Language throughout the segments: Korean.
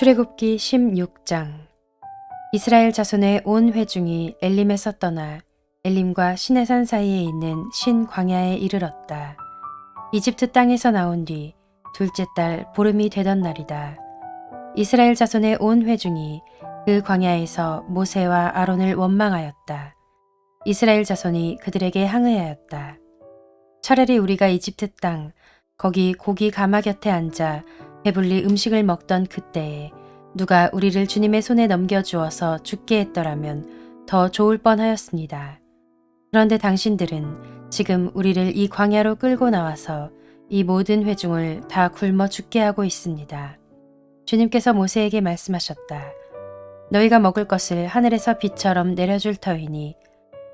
출애굽기 16장 이스라엘 자손의 온 회중이 엘림에서 떠나 엘림과 시내산 사이에 있는 신 광야에 이르렀다. 이집트 땅에서 나온 뒤 둘째 달 보름이 되던 날이다. 이스라엘 자손의 온 회중이 그 광야에서 모세와 아론을 원망하였다. 이스라엘 자손이 그들에게 항의하였다. 차라리 우리가 이집트 땅 거기 고기 가마 곁에 앉아 배불리 음식을 먹던 그때에 누가 우리를 주님의 손에 넘겨주어서 죽게 했더라면 더 좋을 뻔하였습니다. 그런데 당신들은 지금 우리를 이 광야로 끌고 나와서 이 모든 회중을 다 굶어 죽게 하고 있습니다. 주님께서 모세에게 말씀하셨다. 너희가 먹을 것을 하늘에서 비처럼 내려줄 터이니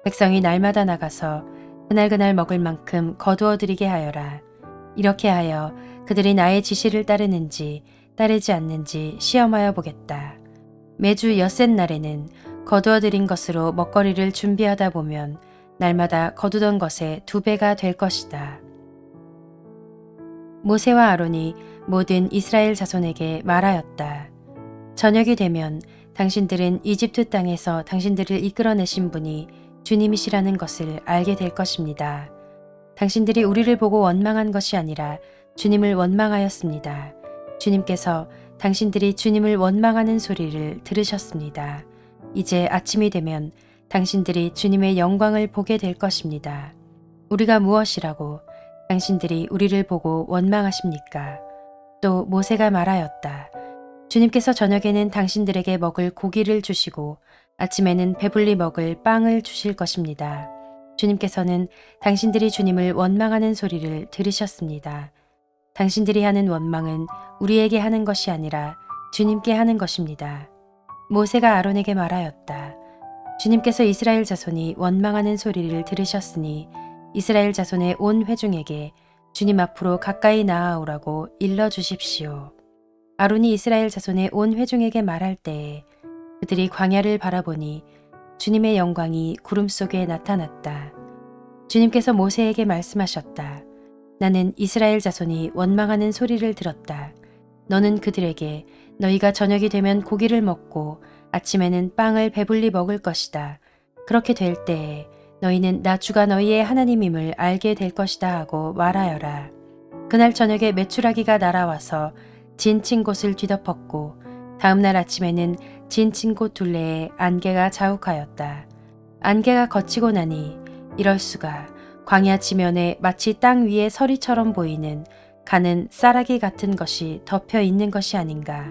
백성이 날마다 나가서 그날그날 먹을 만큼 거두어 드리게 하여라. 이렇게 하여 그들이 나의 지시를 따르는지 따르지 않는지 시험하여 보겠다. 매주 엿새 날에는 거두어 들인 것으로 먹거리를 준비하다 보면 날마다 거두던 것의 두 배가 될 것이다. 모세와 아론이 모든 이스라엘 자손에게 말하였다. 저녁이 되면 당신들은 이집트 땅에서 당신들을 이끌어내신 분이 주님이시라는 것을 알게 될 것입니다. 당신들이 우리를 보고 원망한 것이 아니라 주님을 원망하였습니다. 주님께서 당신들이 주님을 원망하는 소리를 들으셨습니다. 이제 아침이 되면 당신들이 주님의 영광을 보게 될 것입니다. 우리가 무엇이라고 당신들이 우리를 보고 원망하십니까? 또 모세가 말하였다. 주님께서 저녁에는 당신들에게 먹을 고기를 주시고 아침에는 배불리 먹을 빵을 주실 것입니다. 주님께서는 당신들이 주님을 원망하는 소리를 들으셨습니다. 당신들이 하는 원망은 우리에게 하는 것이 아니라 주님께 하는 것입니다. 모세가 아론에게 말하였다. 주님께서 이스라엘 자손이 원망하는 소리를 들으셨으니 이스라엘 자손의 온 회중에게 주님 앞으로 가까이 나아오라고 일러 주십시오. 아론이 이스라엘 자손의 온 회중에게 말할 때에 그들이 광야를 바라보니 주님의 영광이 구름 속에 나타났다. 주님께서 모세에게 말씀하셨다. 나는 이스라엘 자손이 원망하는 소리를 들었다. 너는 그들에게 너희가 저녁이 되면 고기를 먹고 아침에는 빵을 배불리 먹을 것이다. 그렇게 될 때에 너희는 나 주가 너희의 하나님임을 알게 될 것이다 하고 말하여라. 그날 저녁에 메추라기가 날아와서 진친 곳을 뒤덮었고 다음 날 아침에는 진친 곳 둘레에 안개가 자욱하였다. 안개가 거치고 나니 이럴 수가 광야 지면에 마치 땅 위에 서리처럼 보이는 가는 쌀아기 같은 것이 덮여 있는 것이 아닌가.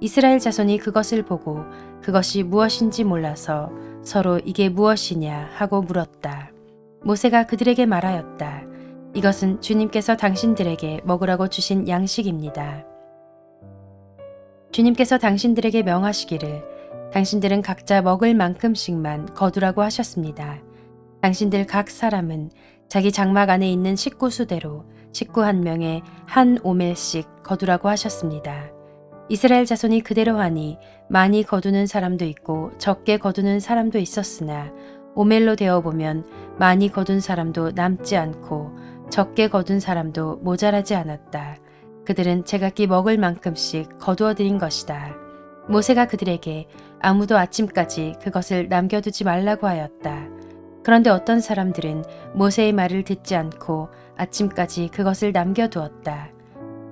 이스라엘 자손이 그것을 보고 그것이 무엇인지 몰라서 서로 이게 무엇이냐 하고 물었다. 모세가 그들에게 말하였다. 이것은 주님께서 당신들에게 먹으라고 주신 양식입니다. 주님께서 당신들에게 명하시기를 당신들은 각자 먹을 만큼씩만 거두라고 하셨습니다. 당신들 각 사람은 자기 장막 안에 있는 식구 수대로 식구 한 명에 한 오멜씩 거두라고 하셨습니다. 이스라엘 자손이 그대로 하니 많이 거두는 사람도 있고 적게 거두는 사람도 있었으나 오멜로 되어 보면 많이 거둔 사람도 남지 않고 적게 거둔 사람도 모자라지 않았다. 그들은 제각기 먹을 만큼씩 거두어 드린 것이다. 모세가 그들에게 아무도 아침까지 그것을 남겨두지 말라고 하였다. 그런데 어떤 사람들은 모세의 말을 듣지 않고 아침까지 그것을 남겨두었다.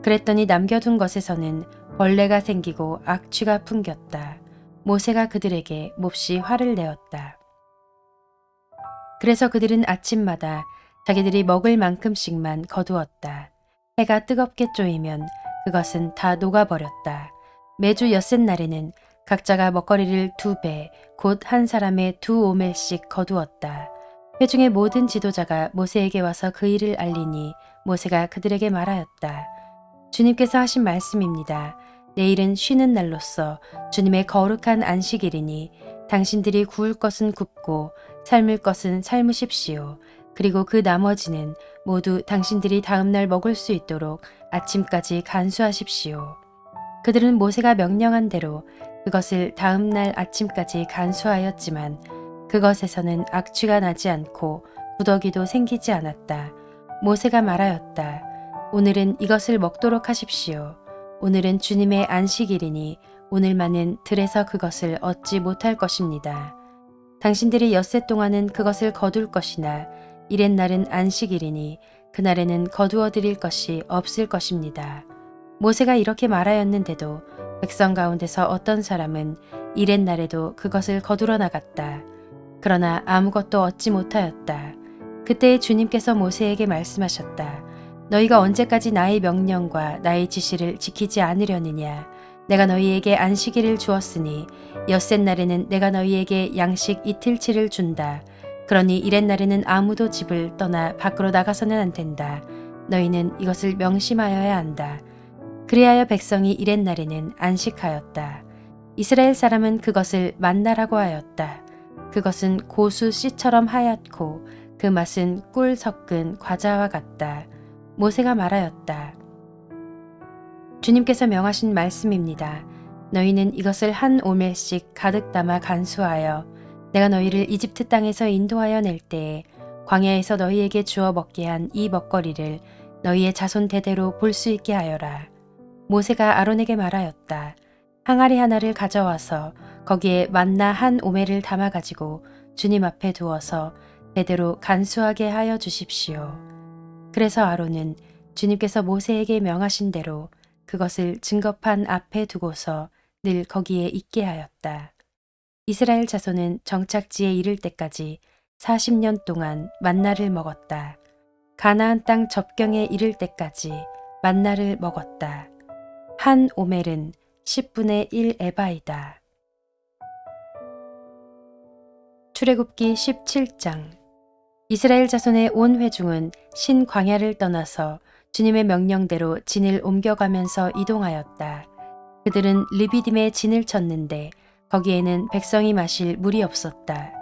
그랬더니 남겨둔 것에서는 벌레가 생기고 악취가 풍겼다. 모세가 그들에게 몹시 화를 내었다. 그래서 그들은 아침마다 자기들이 먹을 만큼씩만 거두었다. 해가 뜨겁게 쪼이면 그것은 다 녹아버렸다. 매주 엿새 날에는 각자가 먹거리를 두 배, 곧 한 사람의 두 오멜씩 거두었다. 회중의 모든 지도자가 모세에게 와서 그 일을 알리니 모세가 그들에게 말하였다. 주님께서 하신 말씀입니다. 내일은 쉬는 날로서 주님의 거룩한 안식일이니 당신들이 구울 것은 굽고 삶을 것은 삶으십시오. 그리고 그 나머지는 모두 당신들이 다음날 먹을 수 있도록 아침까지 간수하십시오. 그들은 모세가 명령한 대로 그것을 다음 날 아침까지 간수하였지만 그것에서는 악취가 나지 않고 구더기도 생기지 않았다. 모세가 말하였다. 오늘은 이것을 먹도록 하십시오. 오늘은 주님의 안식일이니 오늘만은 들에서 그것을 얻지 못할 것입니다. 당신들이 엿새 동안은 그것을 거둘 것이나 이렛날은 안식일이니 그날에는 거두어 드릴 것이 없을 것입니다. 모세가 이렇게 말하였는데도 백성 가운데서 어떤 사람은 이렛날에도 그것을 거두러 나갔다. 그러나 아무것도 얻지 못하였다. 그때 주님께서 모세에게 말씀하셨다. 너희가 언제까지 나의 명령과 나의 지시를 지키지 않으려느냐? 내가 너희에게 안식일을 주었으니 엿새 날에는 내가 너희에게 양식 이틀치를 준다. 그러니 이렛날에는 아무도 집을 떠나 밖으로 나가서는 안 된다. 너희는 이것을 명심하여야 한다. 그리하여 백성이 이렛날에는 안식하였다. 이스라엘 사람은 그것을 만나라고 하였다. 그것은 고수 씨처럼 하얗고 그 맛은 꿀 섞은 과자와 같다. 모세가 말하였다. 주님께서 명하신 말씀입니다. 너희는 이것을 한 오멜씩 가득 담아 간수하여 내가 너희를 이집트 땅에서 인도하여 낼 때에 광야에서 너희에게 주어 먹게 한 이 먹거리를 너희의 자손 대대로 볼 수 있게 하여라. 모세가 아론에게 말하였다. 항아리 하나를 가져와서 거기에 만나 한 오멜을 담아 가지고 주님 앞에 두어서 대대로 간수하게 하여 주십시오. 그래서 아론은 주님께서 모세에게 명하신 대로 그것을 증거판 앞에 두고서 늘 거기에 있게 하였다. 이스라엘 자손은 정착지에 이를 때까지 40년 동안 만나를 먹었다. 가나안 땅 접경에 이를 때까지 만나를 먹었다. 한 오멜은 10분의 1 에바이다. 출애굽기 17장 이스라엘 자손의 온 회중은 신 광야를 떠나서 주님의 명령대로 진을 옮겨가면서 이동하였다. 그들은 르비딤에 진을 쳤는데 거기에는 백성이 마실 물이 없었다.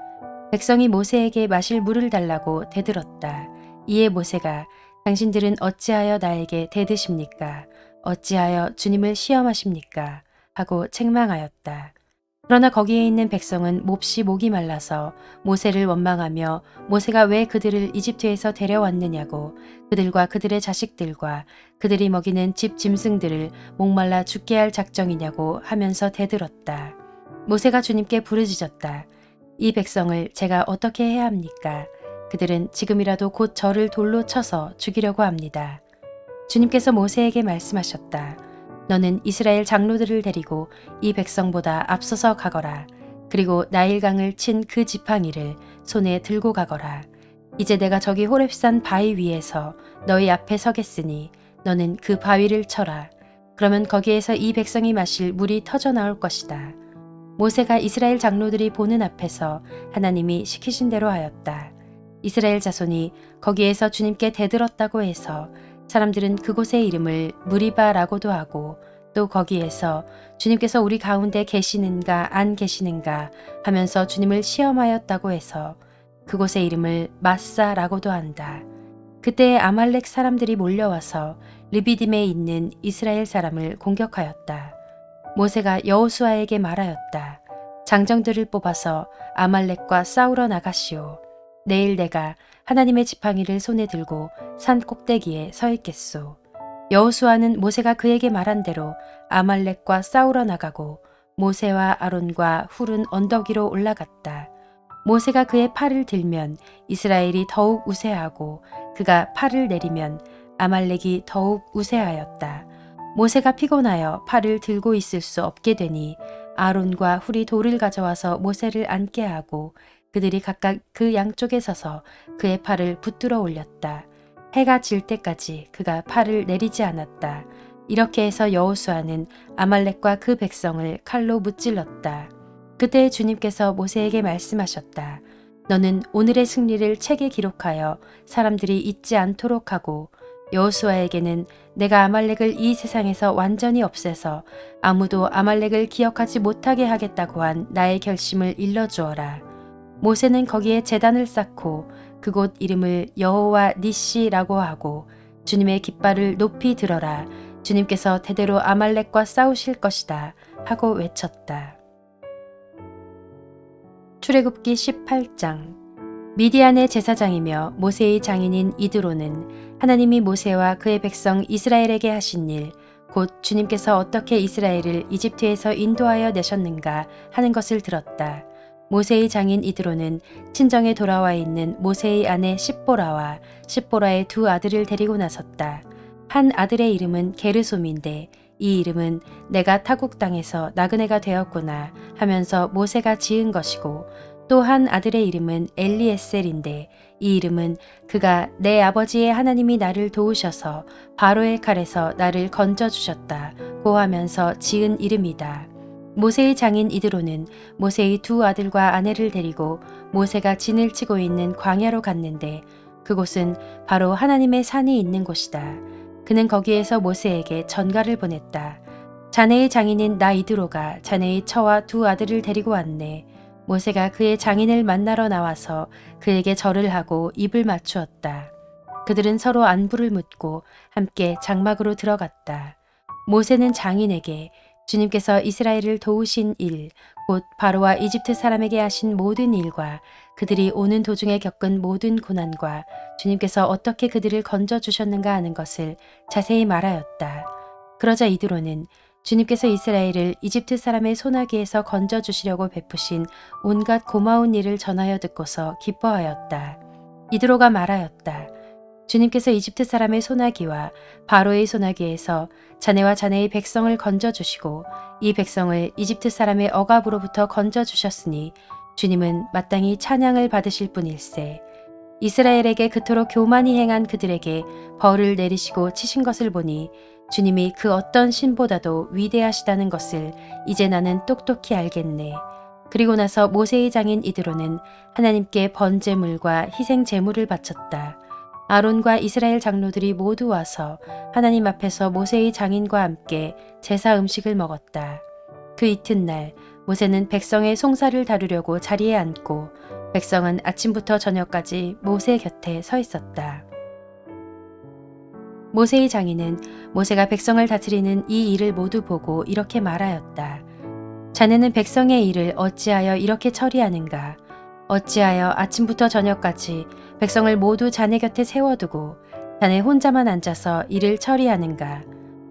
백성이 모세에게 마실 물을 달라고 대들었다. 이에 모세가 당신들은 어찌하여 나에게 대드십니까? 어찌하여 주님을 시험하십니까? 하고 책망하였다. 그러나 거기에 있는 백성은 몹시 목이 말라서 모세를 원망하며 모세가 왜 그들을 이집트에서 데려왔느냐고 그들과 그들의 자식들과 그들이 먹이는 집 짐승들을 목말라 죽게 할 작정이냐고 하면서 대들었다. 모세가 주님께 부르짖었다. 이 백성을 제가 어떻게 해야 합니까? 그들은 지금이라도 곧 저를 돌로 쳐서 죽이려고 합니다. 주님께서 모세에게 말씀하셨다. 너는 이스라엘 장로들을 데리고 이 백성보다 앞서서 가거라. 그리고 나일강을 친 그 지팡이를 손에 들고 가거라. 이제 내가 저기 호렙산 바위 위에서 너희 앞에 서겠으니 너는 그 바위를 쳐라. 그러면 거기에서 이 백성이 마실 물이 터져 나올 것이다. 모세가 이스라엘 장로들이 보는 앞에서 하나님이 시키신 대로 하였다. 이스라엘 자손이 거기에서 주님께 대들었다고 해서 사람들은 그곳의 이름을 무리바라고도 하고 또 거기에서 주님께서 우리 가운데 계시는가 안 계시는가 하면서 주님을 시험하였다고 해서 그곳의 이름을 마사라고도 한다. 그때 아말렉 사람들이 몰려와서 르비딤에 있는 이스라엘 사람을 공격하였다. 모세가 여호수아에게 말하였다. 장정들을 뽑아서 아말렉과 싸우러 나가시오. 내일 내가 하나님의 지팡이를 손에 들고 산 꼭대기에 서 있겠소. 여호수아는 모세가 그에게 말한 대로 아말렉과 싸우러 나가고 모세와 아론과 훌은 언덕 위로 올라갔다. 모세가 그의 팔을 들면 이스라엘이 더욱 우세하고 그가 팔을 내리면 아말렉이 더욱 우세하였다. 모세가 피곤하여 팔을 들고 있을 수 없게 되니 아론과 훌이 돌을 가져와서 모세를 앉게 하고 그들이 각각 그 양쪽에 서서 그의 팔을 붙들어 올렸다. 해가 질 때까지 그가 팔을 내리지 않았다. 이렇게 해서 여호수아는 아말렉과 그 백성을 칼로 무찔렀다. 그때 주님께서 모세에게 말씀하셨다. 너는 오늘의 승리를 책에 기록하여 사람들이 잊지 않도록 하고 여호수아에게는 내가 아말렉을 이 세상에서 완전히 없애서 아무도 아말렉을 기억하지 못하게 하겠다고 한 나의 결심을 일러 주어라. 모세는 거기에 재단을 쌓고 그곳 이름을 여호와 니시라고 하고 주님의 깃발을 높이 들어라 주님께서 대대로 아말렉과 싸우실 것이다 하고 외쳤다. 출애굽기 18장 미디안의 제사장이며 모세의 장인인 이드로는 하나님이 모세와 그의 백성 이스라엘에게 하신 일, 곧 주님께서 어떻게 이스라엘을 이집트에서 인도하여 내셨는가 하는 것을 들었다. 모세의 장인 이드로는 친정에 돌아와 있는 모세의 아내 십보라와 십보라의 두 아들을 데리고 나섰다. 한 아들의 이름은 게르솜인데 이 이름은 내가 타국 땅에서 나그네가 되었구나 하면서 모세가 지은 것이고 또 한 아들의 이름은 엘리에셀인데 이 이름은 그가 내 아버지의 하나님이 나를 도우셔서 바로의 칼에서 나를 건져 주셨다 고 하면서 지은 이름이다. 모세의 장인 이드로는 모세의 두 아들과 아내를 데리고 모세가 진을 치고 있는 광야로 갔는데 그곳은 바로 하나님의 산이 있는 곳이다. 그는 거기에서 모세에게 전가를 보냈다. 자네의 장인인 나 이드로가 자네의 처와 두 아들을 데리고 왔네. 모세가 그의 장인을 만나러 나와서 그에게 절을 하고 입을 맞추었다. 그들은 서로 안부를 묻고 함께 장막으로 들어갔다. 모세는 장인에게 주님께서 이스라엘을 도우신 일, 곧 바로와 이집트 사람에게 하신 모든 일과 그들이 오는 도중에 겪은 모든 고난과 주님께서 어떻게 그들을 건져 주셨는가 하는 것을 자세히 말하였다. 그러자 이드로는 주님께서 이스라엘을 이집트 사람의 소나기에서 건져 주시려고 베푸신 온갖 고마운 일을 전하여 듣고서 기뻐하였다. 이드로가 말하였다. 주님께서 이집트 사람의 소나기와 바로의 소나기에서 자네와 자네의 백성을 건져 주시고 이 백성을 이집트 사람의 억압으로부터 건져 주셨으니 주님은 마땅히 찬양을 받으실 분일세. 이스라엘에게 그토록 교만히 행한 그들에게 벌을 내리시고 치신 것을 보니 주님이 그 어떤 신보다도 위대하시다는 것을 이제 나는 똑똑히 알겠네. 그리고 나서 모세의 장인 이드로는 하나님께 번제물과 희생 제물을 바쳤다. 아론과 이스라엘 장로들이 모두 와서 하나님 앞에서 모세의 장인과 함께 제사 음식을 먹었다. 그 이튿날 모세는 백성의 송사를 다루려고 자리에 앉고 백성은 아침부터 저녁까지 모세 곁에 서 있었다. 모세의 장인은 모세가 백성을 다스리는 이 일을 모두 보고 이렇게 말하였다. 자네는 백성의 일을 어찌하여 이렇게 처리하는가? 어찌하여 아침부터 저녁까지 백성을 모두 자네 곁에 세워두고 자네 혼자만 앉아서 일을 처리하는가?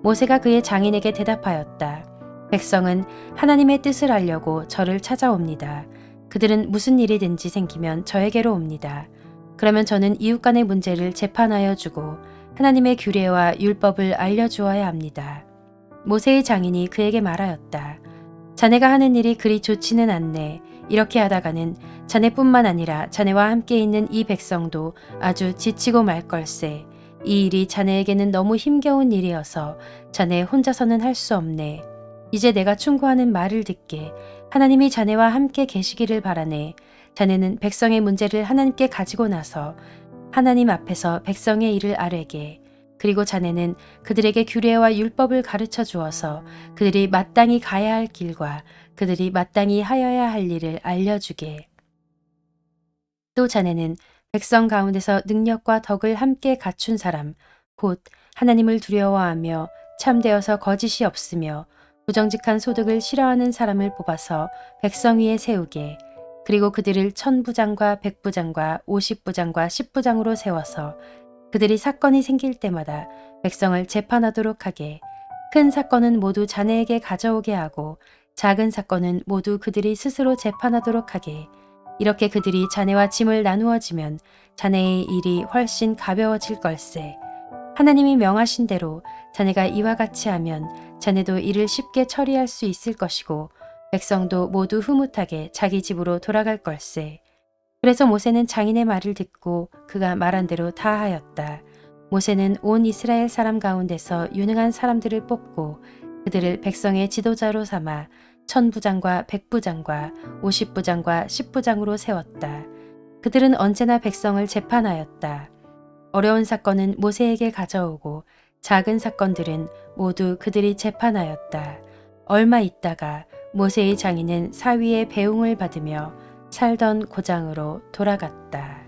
모세가 그의 장인에게 대답하였다. 백성은 하나님의 뜻을 알려고 저를 찾아옵니다. 그들은 무슨 일이든지 생기면 저에게로 옵니다. 그러면 저는 이웃 간의 문제를 재판하여 주고 하나님의 규례와 율법을 알려주어야 합니다. 모세의 장인이 그에게 말하였다. 자네가 하는 일이 그리 좋지는 않네. 이렇게 하다가는 자네뿐만 아니라 자네와 함께 있는 이 백성도 아주 지치고 말 걸세. 이 일이 자네에게는 너무 힘겨운 일이어서 자네 혼자서는 할 수 없네. 이제 내가 충고하는 말을 듣게 하나님이 자네와 함께 계시기를 바라네. 자네는 백성의 문제를 하나님께 가지고 나서 하나님 앞에서 백성의 일을 아뢰게. 그리고 자네는 그들에게 규례와 율법을 가르쳐 주어서 그들이 마땅히 가야 할 길과 그들이 마땅히 하여야 할 일을 알려주게. 또 자네는 백성 가운데서 능력과 덕을 함께 갖춘 사람, 곧 하나님을 두려워하며 참되어서 거짓이 없으며 부정직한 소득을 싫어하는 사람을 뽑아서 백성 위에 세우게 그리고 그들을 천부장과 백부장과 오십부장과 십부장으로 세워서 그들이 사건이 생길 때마다 백성을 재판하도록 하게 큰 사건은 모두 자네에게 가져오게 하고 작은 사건은 모두 그들이 스스로 재판하도록 하게 이렇게 그들이 자네와 짐을 나누어지면 자네의 일이 훨씬 가벼워질 걸세. 하나님이 명하신 대로 자네가 이와 같이 하면 자네도 일을 쉽게 처리할 수 있을 것이고 백성도 모두 흐뭇하게 자기 집으로 돌아갈 걸세. 그래서 모세는 장인의 말을 듣고 그가 말한 대로 다 하였다. 모세는 온 이스라엘 사람 가운데서 유능한 사람들을 뽑고 그들을 백성의 지도자로 삼아 천부장과 백부장과 오십부장과 십부장으로 세웠다. 그들은 언제나 백성을 재판하였다. 어려운 사건은 모세에게 가져오고 작은 사건들은 모두 그들이 재판하였다. 얼마 있다가 모세의 장인은 사위의 배웅을 받으며 살던 고장으로 돌아갔다.